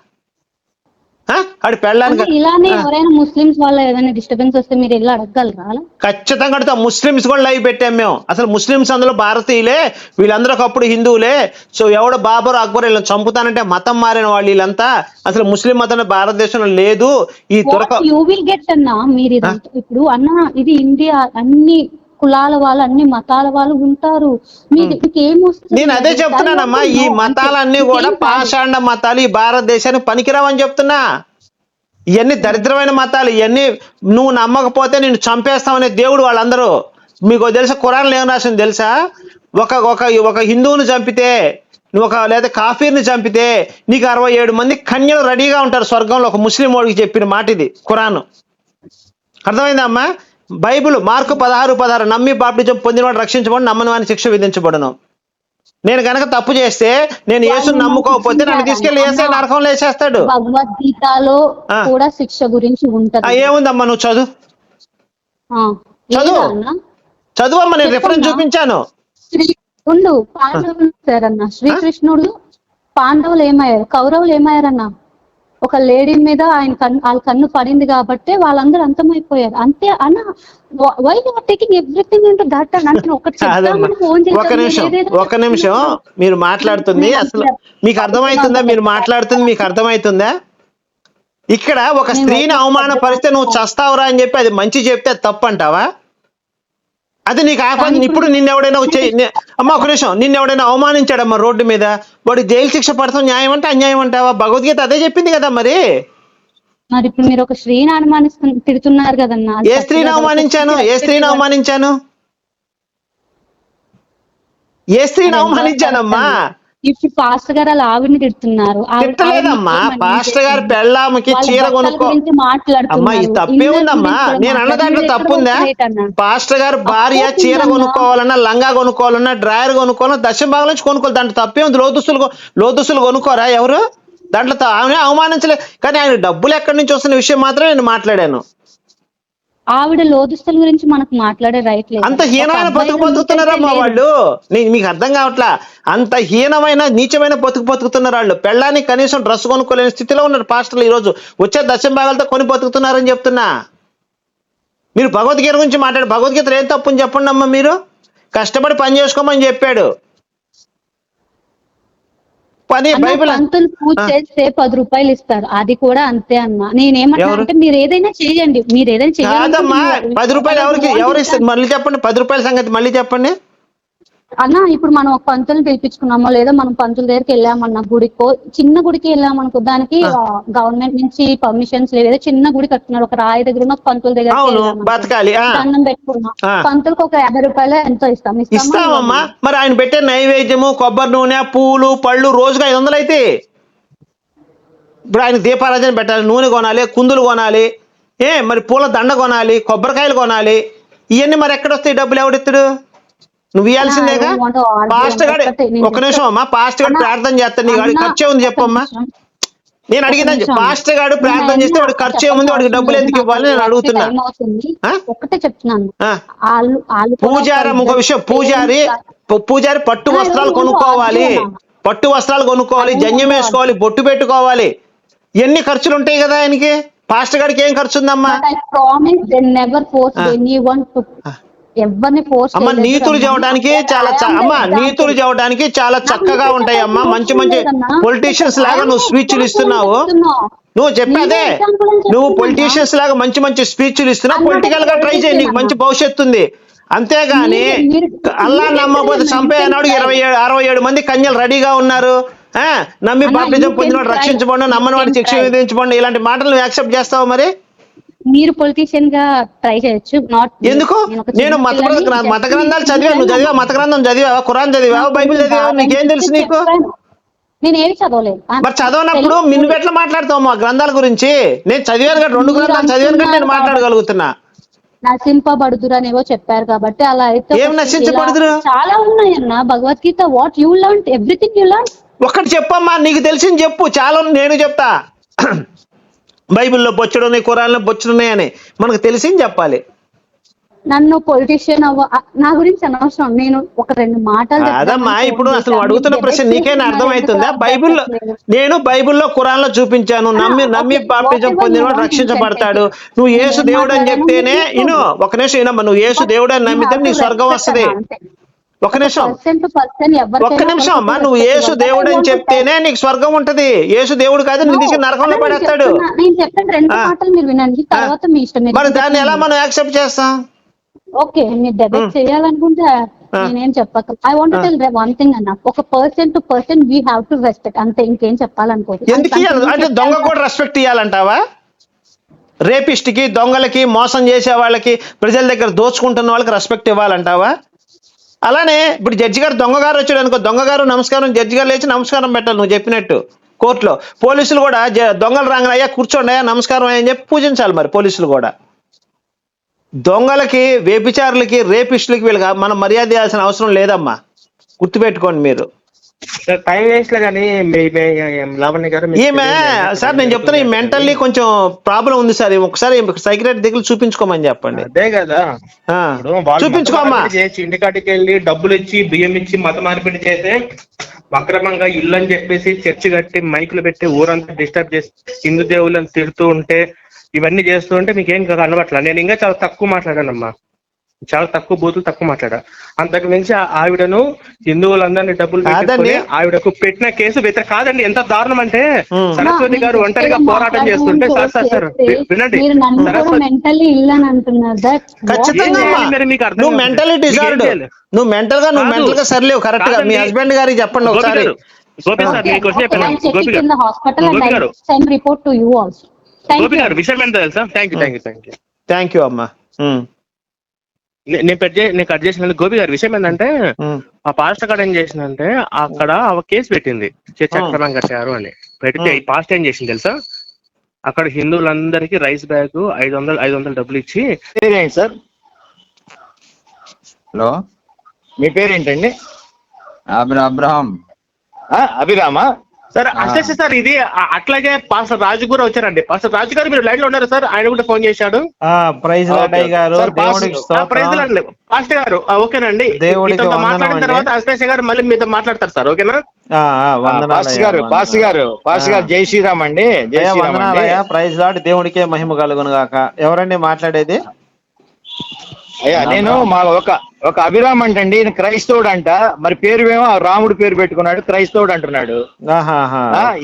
ఆడి పెళ్ళానికి అంటే ఇలానే ఎవరైనా ముస్లిమ్స్ వాళ్ళ ఏదైనా డిస్టర్బెన్స్ వస్తే మీరు వెళ్ళి అడగగలరా? ఖచ్చితంగా అడుగుతాం. ముస్లిమ్స్ కూడా లైవ్ పెట్టాం మేము. అసలు ముస్లిమ్స్ అందులో భారతీయులే వీళ్ళందరూ ఒకప్పుడు హిందువులే. సో ఎవడు బాబర్ అక్బర్ వీళ్ళని చంపుతానంటే మతం మారిన వాళ్ళు వీళ్ళంతా అసలు ముస్లిం మతం భారతదేశంలో లేదు. ఈ తురక యూ విల్ గెట్ అన్న మీరు ఇప్పుడు అన్న ఇది ఇండియా అన్ని కులాల వాళ్ళు అన్ని మతాల వాళ్ళు ఉంటారు. మీకు మీకు ఏం వస్తుంది? నేను అదే చెప్తున్నానమ్మా ఈ. మతాలన్నీ కూడా. పాషాండ మతాలు ఈ భారతదేశానికి పనికిరావని చెప్తున్నా. ఇవన్నీ దరిద్రమైన మతాలు ఇవన్నీ నువ్వు నమ్మకపోతే నేను చంపేస్తామనే దేవుడు వాళ్ళందరూ. మీకు తెలుసా ఖురాన్లో ఏం రాసింది తెలుసా? ఒక ఒక ఒక హిందువుని చంపితే నువ్వు ఒక లేదా కాఫీర్ని చంపితే నీకు అరవై ఏడు మంది కన్యలు రెడీగా ఉంటారు స్వర్గంలో. ఒక ముస్లిం వాడికి చెప్పిన మాట ఇది ఖురాన్. అర్థమైందా అమ్మా? బైబిల్ మార్కు పదహారు పదహారు నమ్మి బాప్టిజం పొందినవాడు రక్షించబడి నమ్మని వాని శిక్ష విధించబడును నేను గనక తప్పు చేస్తే నేను యేసుని నమ్ముకోకపోతే నన్ను తీసుకెళ్ళి వేసే నరకంలో వేసేస్తాడు భగవద్గీతలో. కూడా శిక్ష గురించి ఉంటది ఏముందమ్మా నువ్వు చదువు. చదువు. అన్న? చదువమ్మా నేను రిఫరెన్స్. చూపించాను ఉండు పాండవులు శ్రీకృష్ణుడు పాండవులు ఏమయ్యారు కౌరవులు ఏమయ్యారన్న ఒక లేడీ మీద ఆయన కన్ను వాళ్ళ కన్ను పడింది కాబట్టి వాళ్ళందరూ అంతమైపోయారు. అంతే అన్న why are taking everything into that అన్న నేను ఒకటి ఒక నిమిషం ఒక నిమిషం. మీరు మాట్లాడుతుంది. అసలు మీకు అర్థమవుతుందా మీరు మాట్లాడుతుంది మీకు అర్థమవుతుందా ఇక్కడ ఒక స్త్రీని అవమానపరిస్తే నువ్వు చస్తావురా అని చెప్పి అది మంచి చెప్తే తప్పు అంటావా అది నీకు ఆపద ఇప్పుడు నిన్ను ఎవడైనా నే- అమ్మ ఒక నిమిషం. నిన్ను ఎవడైనా అవమానించాడమ్మా రోడ్డు మీద? వాడు జైలు శిక్ష పడతాం న్యాయం అంటే అన్యాయం అంటావా? భగవద్గీత అదే చెప్పింది కదా మరి. మరి ఇప్పుడు మీరు ఒక స్త్రీని అనుమానిస్తు తిడుతున్నారు కదన్నా? ఏ స్త్రీని అవమానించాను? ఏ స్త్రీని అవమానించాను? ఏ స్త్రీని అవమానించానమ్మా? ఇప్పుడు పాస్టర్ గారు అలా ఆవిడని తిడుతున్నారు తిట్టలేదమ్మా పాస్టర్ గారు. పెళ్ళామకి చీర కొనుక్కో. అమ్మా ఇది తప్పే ఉందమ్మా నేను అన్న దాంట్లో. తప్పుందా. పాస్టర్ గారు భార్య చీర. కొనుక్కోవాలన్నా లంగా కొనుక్కోవాలన్నా డ్రాయర్ కొనుక్కోవాలన్నా దశ భాగం నుంచి కొనుక్కోవాలి దాంట్లో తప్పే ఉంది లోదుస్తులు కొ- లోదుస్తులు కొనుక్కోరా ఎవరు దాంట్లో ఆమె అవమానించలే కానీ ఆయన డబ్బులు ఎక్కడి నుంచి వస్తున్న విషయం మాత్రం నేను మాట్లాడాను ఆవిడ లోదుస్తుల గురించి మనకు మాట్లాడే రైట్ లేదు. అంత హీనమైన బతుకు బతుకుతున్నారమ్మా. వాళ్ళు? మీకు అర్థం కావట్లా? అంత హీనమైన నీచమైన బతుకు బతుకుతున్నారు వాళ్ళు. పెళ్ళానికి కనీసం డ్రెస్ కొనుక్కోలేని స్థితిలో ఉన్నారు పాస్టర్లు ఈ రోజు వచ్చే దశం భాగాలతో కొని బతుకుతున్నారని చెప్తున్నా. మీరు భగవద్గీత గురించి మాట్లాడు. భగవద్గీతలో ఏం తప్పుని చెప్పండి అమ్మా మీరు? కష్టపడి పని చేసుకోమని చెప్పాడు. పని బైబిల్ పంతులు పూజ. చేస్తే పది రూపాయలు ఇస్తారు. అది కూడా అంతే అన్న. నేనేమంటా మీరు ఏదైనా చేయండి. మీరు ఏదైనా మీరు- పది రూపాయలు ఎవరికి? ఎవరు ఇస్తారు? మళ్ళీ చెప్పండి పది రూపాయల సంగతి మళ్ళీ చెప్పండి. అన్న ఇప్పుడు మనం ఒక పంతులు పిలిపించుకున్నామో లేదా మనం పంతుల దగ్గరికి వెళ్ళామన్న గుడికో చిన్న గుడికి వెళ్ళామనుకో దానికి గవర్నమెంట్ నుంచి పర్మిషన్స్ లేవు. ఏదో చిన్న గుడి కట్టున్నారు ఒక రాయి దగ్గర ఉన్న పంతుల దగ్గర. దండం పెట్టుకున్నాం. పంతులకు ఒక యాభై రూపాయలు ఎంతో ఇస్తాం. ఇస్తామా? ఇస్తామమ్మా మరి ఆయన పెట్టే నైవేద్యము కొబ్బరి నూనె పూలు పళ్ళు రోజుగా ఐదు వందలు అయితే. ఇప్పుడు ఆయన దీపారాజన పెట్టాలి నూనె కొనాలి కుందులు కొనాలి ఏ మరి పూల దండ కొనాలి కొబ్బరికాయలు కొనాలి. ఇవన్నీ మరి ఎక్కడొస్తాయి డబ్బులు ఎవడిత్తుడు నువ్వు ఇవ్వాల్సిందేగా ఒక్కటే నేను ఒక నిమిషం అమ్మా పాస్టర్ గారు అన్నా, ప్రార్థన చేస్తాను నీ వాడికి ఖర్చే ఉంది చెప్పమ్మా. నేను అడిగిందని. పాస్టర్ గారు ప్రార్థన చేస్తే వాడికి ఖర్చు ఏముంది? వాడికి డబ్బులు ఎందుకు ఇవ్వాలి నేను అడుగుతున్నా. టైం అవుతుంది. ఆ? ఒక్కటే చెప్తున్నాను. పూజారి ఇంకో విషయం. పూజారి పూజారి పట్టు వస్త్రాలు కొనుక్కోవాలి. పట్టు వస్త్రాలు కొనుక్కోవాలి జంజం వేసుకోవాలి బొట్టు పెట్టుకోవాలి. ఎన్ని ఖర్చులు ఉంటాయి కదా ఆయనకి? పాస్టర్ గారికి ఏం ఖర్చు ఉందమ్మా I promise they never force ఆ. ఎనీవన్ టు ఎవరిని ఫోర్స్ అమ్మ నీతులు చెప్పడానికి చాలా అమ్మ నీతులు చెప్పడానికి చాలా చక్కగా ఉంటాయి అమ్మా. మంచి మంచి పొలిటీషియన్స్ లాగా నువ్వు స్పీచ్లు ఇస్తున్నావు? నువ్వు చెప్పేదే నువ్వు. పొలిటీషియన్స్ లాగా మంచి మంచి స్పీచ్లు ఇస్తున్నావు. పొలిటికల్గా ట్రై చేయి. నీకు మంచి భవిష్యత్తు ఉంది. అంతేగాని అల్లా నమ్మకపోతే చంపే అన్నాడు. ఇరవై ఏడు అరవై ఏడు మంది కన్యలు రెడీగా ఉన్నారు. ఆ నమ్మి బాప్టిజం పొందినవాడు. రక్షించబడి నమ్మని వాడు శిక్ష. విధించబడి ఇలాంటి మాటలు యాక్సెప్ట్ చేస్తావు మరి? మీరు పొలిటీషియన్గా ట్రై చేయొచ్చు నాట్ ఎందుకు? నేను మత మత గ్రంథాలు చదివాను. నువ్వు చదివా మత గ్రంథం చదివావా? ఖురాన్ చదివావా? బైబిల్ చదివావా? నీకేం తెలుసు నీకు? నేను ఏమి చదవలేదు. మరి చదవనప్పుడు. నిన్ను ఎట్లా మాట్లాడతావు మా గ్రంథాల గురించి? నేను చదివాను కాబట్టి రెండు గ్రంథాలు చదివాను కాబట్టి నేను మాట్లాడగలుగుతున్నా. నశింపబడుదురు అనేవో చెప్పారు కాబట్టి అలా అయితే ఏం నశించబడుదురు? చాలా ఉన్నాయన్న. Bhagavadgita what you learn everything you learn ఒక్కటి చెప్పమ్మా నీకు తెలిసింది చెప్పు. చాలా నేను చెప్తా. బైబిల్లో బొచ్చుడున్నాయి కురాల్లో బొచ్చుడున్నాయి అని మనకు తెలిసింది చెప్పాలి నన్ను పొలిటీషియన్ అవ్వ నా గురించి అనవసరం నేను ఒక రెండు మాటలు అదమ్మా ఇప్పుడు అసలు. అడుగుతున్న ప్రశ్న నీకైనా అర్థమవుతుందా అర్థం బైబిల్లో? నేను బైబిల్లో ఖురాన్లో చూపించాను నమ్మి నమ్మి బాప్టిజం పొందినవాడు రక్షించబడతాడు. నువ్వు యేసు దేవుడు అని చెప్తేనే ఇను ఒక నిమిషం వినమ్మా నువ్వు యేసు దేవుడు అని నమ్మితే నీకు స్వర్గం వస్తుంది. ఒక నిమిషం. ఒక్క నిమిషం అమ్మా నువ్వు యేసు దేవుడు అని చెప్తేనే నీకు స్వర్గం ఉంటది. యేసు దేవుడు కాదు నీ తీసుకుని నరకంలో పడేస్తాడు. మీరు దాన్ని ఎలా మనం యాక్సెప్ట్ చేస్తాం? ఓకే మీరు డెబేట్ చేయాలనుకుంటే నేనేం చెప్పక I want tell one thing అన్న. ఒక person to person we have to respect అంతే ఇంకేం ఇవ్వాలి అంటే దొంగ కూడా రెస్పెక్ట్ ఇవ్వాలంటావా రేపిస్ట్కి దొంగలకి మోసం చేసే వాళ్ళకి ప్రజల దగ్గర దోచుకుంటున్న వాళ్ళకి రెస్పెక్ట్ ఇవ్వాలంటావా? అలానే ఇప్పుడు జడ్జి గారు దొంగ గారు వచ్చాడు అనుకో దొంగ గారు నమస్కారం జడ్జి గారు లేచి నమస్కారం పెట్టాలి నువ్వు చెప్పినట్టు కోర్టులో. పోలీసులు కూడా జ- దొంగలు రాగానే అయ్యా కూర్చోండి అయ్యా నమస్కారం అయ్యా" అని చెప్పి పూజించాలి మరి పోలీసులు కూడా. దొంగలకి వేపిచారులకి రేపిస్టులకి వీళ్ళకి మనం మర్యాద ఇవ్వాల్సిన అవసరం లేదమ్మా. గుర్తుపెట్టుకోండి మీరు. టైం వేస్ట్ లే కానీ లావణ్య గారు ఈమె. సార్ నేను చెప్తున్నా ఈ మెంటల్లీ కొంచెం ప్రాబ్లం ఉంది సార్. ఒకసారి సైక్రెట్ దగ్గర చూపించుకోమని చెప్పండి. అదే కదా. చూపించుకోమ్మా మార్పిడి చేసి ఇంటికాటికి వెళ్ళి డబ్బులు ఇచ్చి బియ్యం ఇచ్చి మత మార్పిడి చేస్తే అక్రమంగా ఇల్లు అని చెప్పేసి చర్చి కట్టి మైకులు పెట్టి ఊరంతా డిస్టర్బ్ చేసి హిందూ దేవుళ్ళని తిడుతూ ఉంటే ఇవన్నీ చేస్తూ ఉంటే మీకేం కనబట్ల నేను ఇంకా చాలా తక్కువ మాట్లాడానమ్మా. చాలా తక్కువ బూతులు తక్కువ మాట్లాడా. అంతకు మించి ఆవిడను హిందువులందరినీ డబ్బులు కాదండి. ఆవిడకు పెట్టిన కేసు వ్యతిరేక కాదండి ఎంత దారుణం అంటే. సరస్వతి గారు ఒంటరిగా పోరాటం చేస్తుంటే సార్ వినండి. నువ్వు. Mentally disorder? నువ్వు మెంటల్గా నువ్వు. మెంటల్గా సరిలేవు. కరెక్ట్గా. మీ. హస్బెండ్ గారికి చెప్పండి ఒకసారి. గోపి సార్ మీకు చెక్ గోపి గారు గోపి విషయం ఎంత తెలుసా? Thank you thank you thank you thank you అమ్మా. నేను కట్ చే- నేను కట్ చేసిన గోపి గారి విషయం ఏంటంటే ఆ పాస్టర్ గారు ఏం చేసిందంటే అక్కడ ఆమె కేసు పెట్టింది. చర్చ ఆ. అక్రమం కట్టారు అని. పెడితే ఆ. ఈ పాస్ట్ ఏం చేసింది తెలుసా? అక్కడ హిందువులందరికీ రైస్ బ్యాగ్ ఐదు వందలు ఐదు వందలు డబ్బులు ఇచ్చి సార్? హలో? మీ పేరేంటండి? అబ్ర అబ్రహం. ఆ, అభిరామా? సార్ అసలు సార్ ఇది అట్లాగే పాస్టర్ రాజు కూడా వచ్చారండి. పాస్టర్ రాజు గారు మీరు లైన్లో ఉన్నారు సార్? ఆయన కూడా ఫోన్ చేశాడు. ఆ ప్రైజ్ గారు ప్రైజ్. పాస్టర్ గారు ఓకేనండి. మాట్లాడిన. తర్వాత అస్పేష గారు మళ్ళీ మీతో మాట్లాడతారు సార్ ఓకేనా? ఆ, ఆ, వందనాలయ్యా, పాస్ గారు వందనాలు. పాస్ గారు పాస్ గారు జై శ్రీరామ్ అండి. జై అయ్యా, శ్రీరామ్ అండి. వందనాలయ్యా ప్రైజ్ లాడ్ దేవుడికే మహిమ కలుగును గాక ఎవరండి మాట్లాడేది? అయ్యా నేను మా ఒక ఒక అభిరామ్ అంటండి ఈయన క్రైస్తవుడు అంట మరి పేరు ఏమో రాముడు పేరు పెట్టుకున్నాడు క్రైస్తవుడు అంటున్నాడు.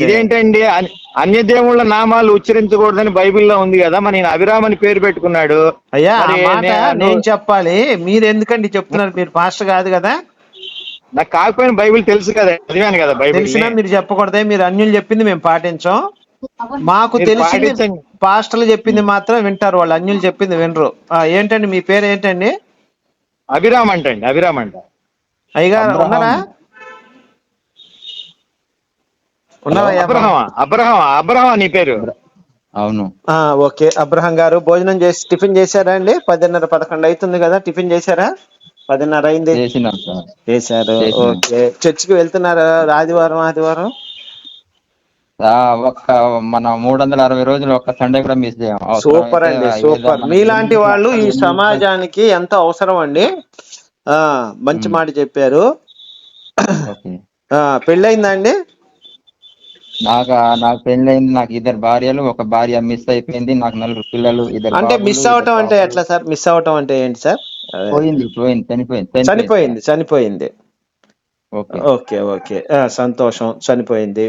ఇదేంటండి అన్- అన్య దేవుళ్ళ నామాలు ఉచ్చరించకూడదని బైబిల్లో ఉంది కదా మరి అభిరామ్ అని పేరు పెట్టుకున్నాడు. అయ్యా నేను- చెప్పాలి. మీరు ఎందుకండి చెప్తున్నారు? మీరు పాస్టర్ కాదు కదా? నాకు కాకపోయిన బైబిల్ తెలుసు కదా చదివాను కదా బైబిల్. తెలిసినా మీరు చెప్పకూడదే మీరు అన్యులు చెప్పింది మేము పాటించాం. మాకు తెలిసింది. పాస్టర్లు చెప్పింది మాత్రం వింటారు వాళ్ళు అన్యులు చెప్పింది వినరు. ఆ, ఏంటండి మీ పేరు ఏంటండి? అభిరామ్ అంటండి అభిరామ్ అంట. అయ్యగారు అబ్రహాం. ఉన్నారా? అబ్రహం? అబ్రహం నీ పేరు? అవును. ఆ, ఓకే. అబ్రహం గారు భోజనం చేసి టిఫిన్ చేశారా అండి? పదిన్నర పదకొండు అవుతుంది కదా టిఫిన్ చేశారా? పదిన్నర అయింది. చేశారు. ఓకే. చర్చికి వెళ్తున్నారా ఆదివారం ఆదివారం? ఆ, ఒక్క మన మూడు వందల అరవై రోజులు ఒక్క సండే కూడా మిస్ చేయం. సూపర్ అండి సూపర్. మీలాంటి వాళ్ళు ఈ సమాజానికి ఎంత అవసరం అండి. ఆ మంచి మాట చెప్పారు. అండి నాకు నాకు పెళ్ళైంది నాకు ఇద్దరు భార్యలు ఒక భార్య మిస్ అయిపోయింది నాకు నలుగురు పిల్లలు ఇద్దరు అంటే మిస్ అవటం అంటే. ఎట్లా సార్? మిస్ అవటం అంటే ఏంటి సార్. పోయింది పోయింది చనిపోయింది చనిపోయింది చనిపోయింది ఓకే. ఓకే సంతోషం చనిపోయింది.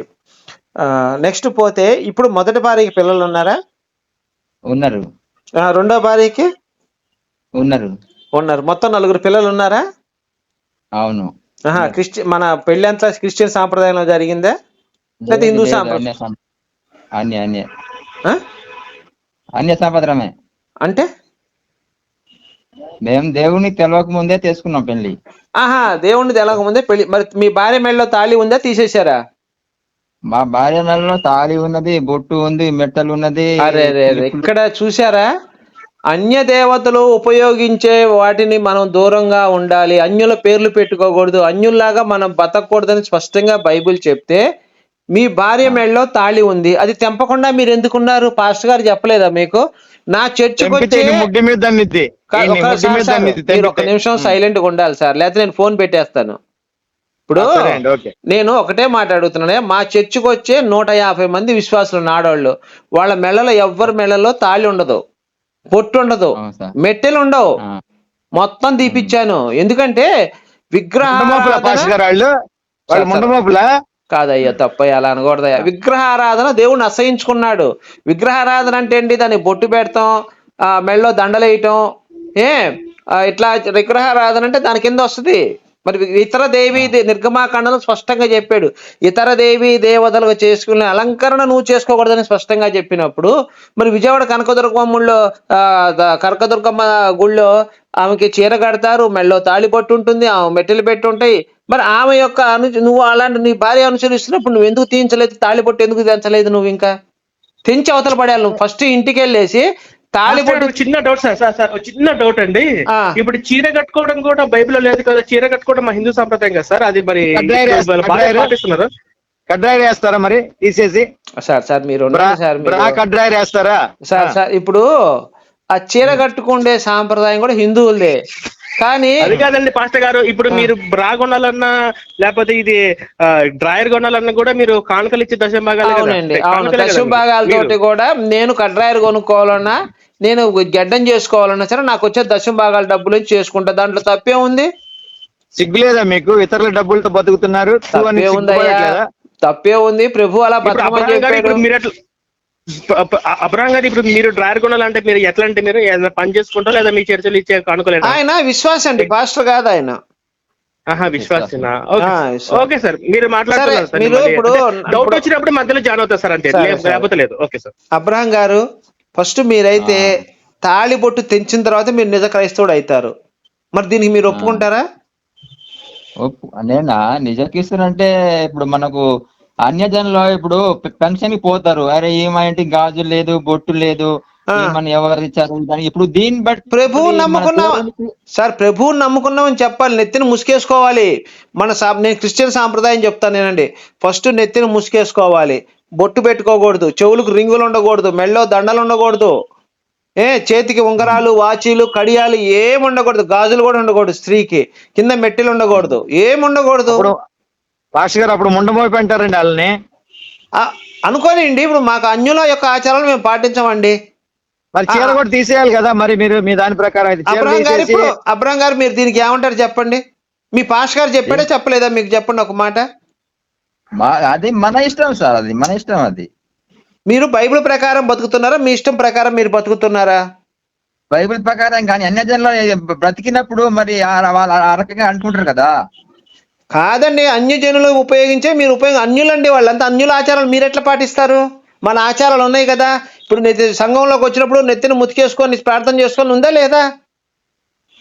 నెక్స్ట్ పోతే ఇప్పుడు మొదటి భార్యకి పిల్లలు ఉన్నారా? ఉన్నారు. ఆ, రెండో భార్యకి? ఉన్నారు. ఉన్నారు. మొత్తం నలుగురు పిల్లలు ఉన్నారా? అవును. ఆహా క్రిస్టియన్ మన పెళ్ళి అంతా క్రిస్టియన్ సాంప్రదాయంలో జరిగిందా? లేదా హిందూ సాంప్రదాయం అన్య అంటే? మేము దేవుని తెలియక ముందే చేసుకున్నాం పెళ్ళి. ఆహా దేవుణ్ణి తెలక ముందే పెళ్ళి. మరి మీ భార్య మెడలో తాళి ఉందా? తీసేశారా? మా భార్య నెలలో తాళి ఉన్నది బొట్టు ఉంది మెట్టలు ఉన్నది. అరే రే రే, ఇక్కడ చూసారా అన్య దేవతలు ఉపయోగించే వాటిని మనం దూరంగా ఉండాలి. అన్యుల పేర్లు పెట్టుకోకూడదు. అన్యుల్లాగా మనం బతకూడదని స్పష్టంగా బైబిల్ చెప్తే మీ భార్య మెడలో తాళి ఉంది. అది తెంపకుండా మీరు ఎందుకున్నారు? పాస్టర్ గారు చెప్పలేదా మీకు? నా చర్చికి తెంపితే వచ్చి ఈయన ముడ్డి మీద దన్నిద్ది కా- ఈయన ఒక ముడ్డి సార్ మీద సార్, దన్నిద్ది మీరు ఒక తెంపితే. నిమిషం సైలెంట్గా ఉండాలి సార్. లేకపోతే నేను ఫోన్ పెట్టేస్తాను. ఇప్పుడు నేను ఒకటే మాట అడుగుతున్నానే మా చర్చికి వచ్చే నూట యాభై మంది విశ్వాసులు నాడోళ్ళు వాళ్ళ మెళ్ళలో ఎవ్వరి మెళ్ళలో తాళి ఉండదు పొట్టు ఉండదు. మెట్టెలు ఉండవు. మొత్తం తీపిచ్చాను. ఎందుకంటే విగ్రహ కాదయ్యా తప్పయ్య అలా అనకూడదయ్యా విగ్రహారాధన దేవుణ్ణి అసహించుకున్నాడు. విగ్రహారాధన అంటే ఏంటి? దానికి బొట్టు పెడతాం ఆ మెళ్ళలో దండలేయటం ఏ ఇట్లా విగ్రహారాధన అంటే దాని కింద వస్తుంది. మరి ఇతర దేవి నిర్గమాకాండంలో స్పష్టంగా చెప్పాడు. ఇతర దేవి దేవతలుగా చేసుకునే అలంకరణ నువ్వు చేసుకోకూడదని స్పష్టంగా చెప్పినప్పుడు మరి విజయవాడ కనకదుర్గమ్మలో కనకదుర్గమ్మ గుళ్ళో ఆమెకి చీర కడతారు మెళ్ళో తాళి పట్టు ఉంటుంది ఆమె మెట్టెలు పెట్టి ఉంటాయి మరి ఆమె యొక్క అను నువ్వు అలాంటి నీ భార్య అనుసరిస్తున్నప్పుడు నువ్వు ఎందుకు తీయించలేదు? తాళి పట్టు ఎందుకు తెంచలేదు నువ్వు ఇంకా? తెంచి అవతల పడేయాలి నువ్వు. ఫస్ట్ ఇంటికి వెళ్ళేసి ఒక చిన్న డౌట్ సార్ సార్ సార్ ఒక చిన్న డౌట్ అండి. ఇప్పుడు చీర కట్టుకోవడం కూడా బైబిల్లో లేదు కదా చీర కట్టుకోవడం మా హిందూ సాంప్రదాయం కదా సార్? అది మరి. పాటిస్తున్నారు. కడ్రాయర్ వేస్తారా మరి తీసేసి? సార్ సార్ మీరు సార్ కడ్రాయర్ వేస్తారా? సార్ సార్ ఇప్పుడు ఆ చీర కట్టుకుండే సాంప్రదాయం కూడా హిందువులదే. కానీ అది కాదండి పాస్టర్ గారు ఇప్పుడు మీరు బ్రా కొనాలన్నా లేకపోతే ఇది డ్రాయర్ కొనాలన్నా కూడా మీరు కానుకలు ఇచ్చి దశ అవునండి అవును. దశం భాగాలతోటి కూడా నేను కడ్రాయర్ కొనుక్కోవాలన్నా నేను గడ్డం చేసుకోవాలన్నా సరే నాకు వచ్చే దశం భాగాల డబ్బులు చేసుకుంటా. దాంట్లో తప్పే ఉంది? సిగ్గులేదా మీకు? ఇతరుల డబ్బులతో బతుకుతున్నారు. తప్పే ఉంది. ప్రభు అలా బతకమని చెప్పాడు. అబ్రహాం గారు ఇప్పుడు మీరు డ్రైవర్ కొనాలంటే మీరు ఎట్లా అంటే మీరు ఏదైనా పని చేసుకుంటారా? లేదా మీ చర్చలు ఇచ్చే కానుకోలేదా ఆయన విశ్వాసం అండి పాస్టర్ కాదు ఆయన. ఆహా విశ్వాసన. Okay sir. మీరు మాట్లాడుతున్నారు సరే, సార్ మీరు ఇప్పుడు- డౌట్ వచ్చినప్పుడు మధ్యలో జాయిన్ అవుతారు సార్ అంతే. లేకపోతే లేదు. Okay sir. అబ్రహం గారు ఫస్ట్ మీరైతే తాళి బొట్టు తెంచిన తర్వాత మీరు నిజ క్రైస్తవుడు అవుతారు. మరి దీనికి మీరు ఒప్పుకుంటారా? ఒప్పు నేనా నిజకిస్తున్నా అంటే ఇప్పుడు మనకు అన్యజనులు ఇప్పుడు పెన్షన్కి పోతారు. అరే ఏమంటే గాజు లేదు బొట్టు లేదు. ఏమని ఎవరు ఇచ్చారు? ఇప్పుడు దీన్ని బట్టి ప్రభువు మన నమ్ముకున్నాం సార్ ప్రభువుని నమ్ముకున్నామని చెప్పాలి. నెత్తిని ముసుకేసుకోవాలి. మన సా- నేను క్రిస్టియన్ సాంప్రదాయం చెప్తాను నేనండి. ఫస్ట్ నెత్తిని ముసుకేసుకోవాలి. బొట్టు పెట్టుకోకూడదు. చెవులకు రింగులు ఉండకూడదు. మెళ్ళో దండలు ఉండకూడదు. ఏ చేతికి ఉంగరాలు వాచీలు కడియాలు ఏం ఉండకూడదు గాజులు కూడా ఉండకూడదు స్త్రీకి. కింద మెట్టెలు ఉండకూడదు. ఏం ఉండకూడదు అప్పుడు పాస్టర్ గారు అప్పుడు ముండమోపి అంటారండి వాళ్ళని. అనుకోనిండి ఇప్పుడు మాకు అన్యుల యొక్క ఆచారాలు మేము పాటించమండి. మరి చీర కూడా తీసేయాలి కదా మరి మీరు మీ దాని ప్రకారం అబ్రహం గారు తీసేసి ఇప్పుడు అబ్రహం గారు మీరు దీనికి ఏమంటారు చెప్పండి? మీ పాస్ గారు చెప్పాడే చెప్పలేదా మీకు చెప్పండి ఒక మాట? మా అది మన ఇష్టం సార్ అది మన ఇష్టం అది. మీరు బైబిల్ ప్రకారం బతుకుతున్నారా? మీ ఇష్టం ప్రకారం మీరు బతుకుతున్నారా? బైబిల్ ప్రకారం కానీ అన్యజనులు బ్రతికినప్పుడు మరి ఆ రకంగా అనుకుంటారు కదా. కాదండి అన్య జనులు ఉపయోగించే మీరు ఉపయోగం అన్యులండి వాళ్ళంతా. అన్యుల ఆచారాలు మీరు ఎట్లా పాటిస్తారు? మన ఆచారాలు ఉన్నాయి కదా. ఇప్పుడు నెత్తి సంఘంలోకి వచ్చినప్పుడు నెత్తిని ముతికేసుకొని ప్రార్థన చేసుకొని ఉందా లేదా?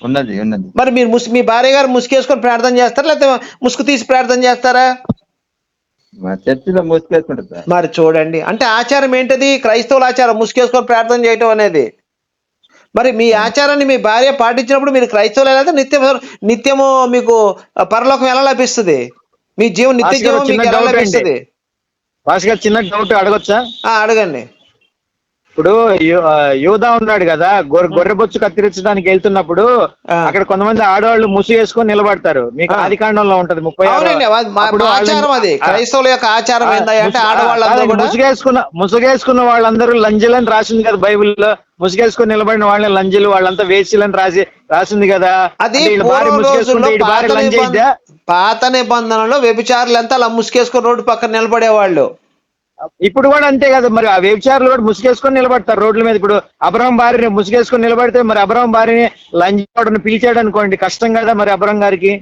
ఉన్నది ఉన్నది మరి మీరు ముసు మీ భార్య గారు ముసుకేసుకొని ప్రార్థన చేస్తారా లేకపోతే ముసుగు తీసి ప్రార్థన చేస్తారా? చర్చిలో మూసుకేసుకుంటారు మరి చూడండి. అంటే ఆచారం ఏంటది? క్రైస్తవుల ఆచారం ముసుకేసుకొని ప్రార్థన చేయటం అనేది. మరి మీ ఆచారాన్ని మీ భార్య పాటించినప్పుడు మీరు క్రైస్తవులు లేదా నిత్యం నిత్యము మీకు పరలోకం ఎలా లభిస్తుంది? మీ జీవం నిత్య జీవం చిన్న మీకు ఎలా. లభిస్తుంది? చిన్న డౌట్ అడగొచ్చా? ఆ, అడగండి. ఇప్పుడు యోధా ఉన్నాడు కదా గొర్రె గొర్రె బొచ్చు కత్తిరించడానికి వెళ్తున్నప్పుడు. అక్కడ కొంతమంది ఆడవాళ్ళు ముసు వేసుకొని నిలబడతారు. మీకు. ఆది కాండంలో ఉంటది ముప్పై ఆచారం అది. క్రైస్తవుల యొక్క ఆచారం ముసుగేసుకున్న ముసుగేసుకున్న వాళ్ళందరూ లంజలని రాసింది కదా బైబిల్లో. ముసుగేసుకుని నిలబడిన వాళ్ళని లంజలు వాళ్ళంతా వేసిలని రాసి రాసింది కదా. అది పాత నిబంధనలో వ్యభిచారులు అంతా అలా ముసుకేసుకొని రోడ్డు పక్కన నిలబడేవాళ్ళు. ఇప్పుడు కూడా అంతే కదా మరి ఆ వ్యభిచారులు కూడా ముసుగేసుకొని నిలబడతారు రోడ్ల మీద. ఇప్పుడు అబ్రహం భార్యని ముసుగేసుకొని నిలబడితే మరి అబ్రహం భార్యని లంజాడని పిలిచాడు అనుకోండి కష్టం కదా మరి అబ్రహం గారికి.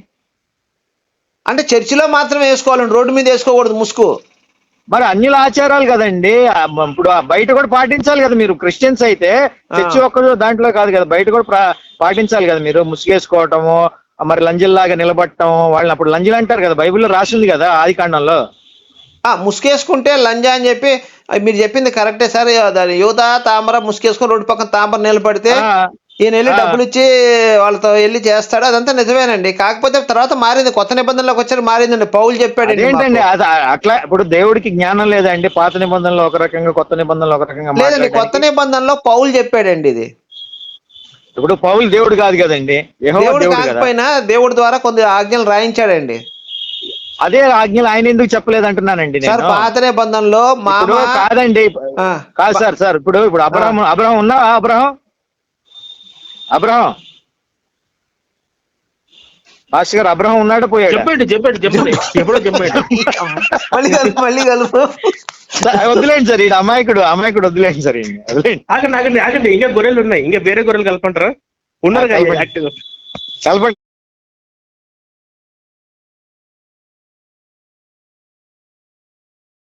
అంటే చర్చిలో మాత్రం వేసుకోవాలండి రోడ్డు మీద వేసుకోకూడదు ముసుగు. మరి అన్యుల ఆచారాలు కదండి. ఇప్పుడు బయట కూడా పాటించాలి కదా మీరు క్రిస్టియన్స్ అయితే. చర్చి ఒక్కరు దాంట్లో కాదు కదా బయట కూడా పాటించాలి కదా మీరు ముసుగేసుకోవటము మరి లంజల్లాగా నిలబడటం వాళ్ళని అప్పుడు లంజలు అంటారు కదా బైబిల్లో రాసింది కదా ఆది కాండంలో. ముసుకేసుకుంటే లంజా అని చెప్పి మీరు చెప్పింది కరెక్టే సార్. దాని యువత తామర ముసుకేసుకొని రోడ్డు పక్కన తామర నిలబడితే ఈయన వెళ్ళి. డబ్బులు ఇచ్చి వాళ్ళతో వెళ్ళి చేస్తాడు. అదంతా నిజమేనండి. కాకపోతే తర్వాత మారింది కొత్త నిబంధనలకు వచ్చారు మారిందండి. పౌలు మాకు. అది అట్లా ఇప్పుడు దేవుడికి జ్ఞానం లేదండి పాత నిబంధనలు ఒక రకంగా కొత్త నిబంధనలు ఒక రకంగా లేదండి. కొత్త నిబంధనలో పౌలు చెప్పాడండి ఇది. ఇప్పుడు పౌలు దేవుడు కాదు కదండి. దేవుడు కాకపోయినా దేవుడి ద్వారా కొన్ని ఆజ్ఞలు రాయించాడండి. అదే ఆజ్ఞలు ఆయన ఎందుకు చెప్పలేదు అంటున్నానండి సార్ నేను? పాత నిబంధనలో మామ ఇప్పుడు కాదండి ఆ, కాదు సార్ సార్ ఇప్పుడు ఇప్పుడు అబ్రహం అబ్రహం ఉన్నా అబ్రహం? అబ్రహం? పాస్టర్ గారు అబ్రహం ఉన్నాడు పోయాడు? చెప్పండి చెప్పండి చెప్పండి. ఎప్పుడో చెప్పండి. మళ్ళీ కలుపు మళ్ళీ కలుపు. వదిలేండి సార్ ఈ అమాయకుడు అమాయకుడు వదిలేండి సార్. వదిలేండి ఆగండి ఆగండి ఆగండి. ఇంకా గొర్రెలు ఉన్నాయి. ఇంకా వేరే గొర్రెలు కలపంటారా ఉన్నారు కలపండి.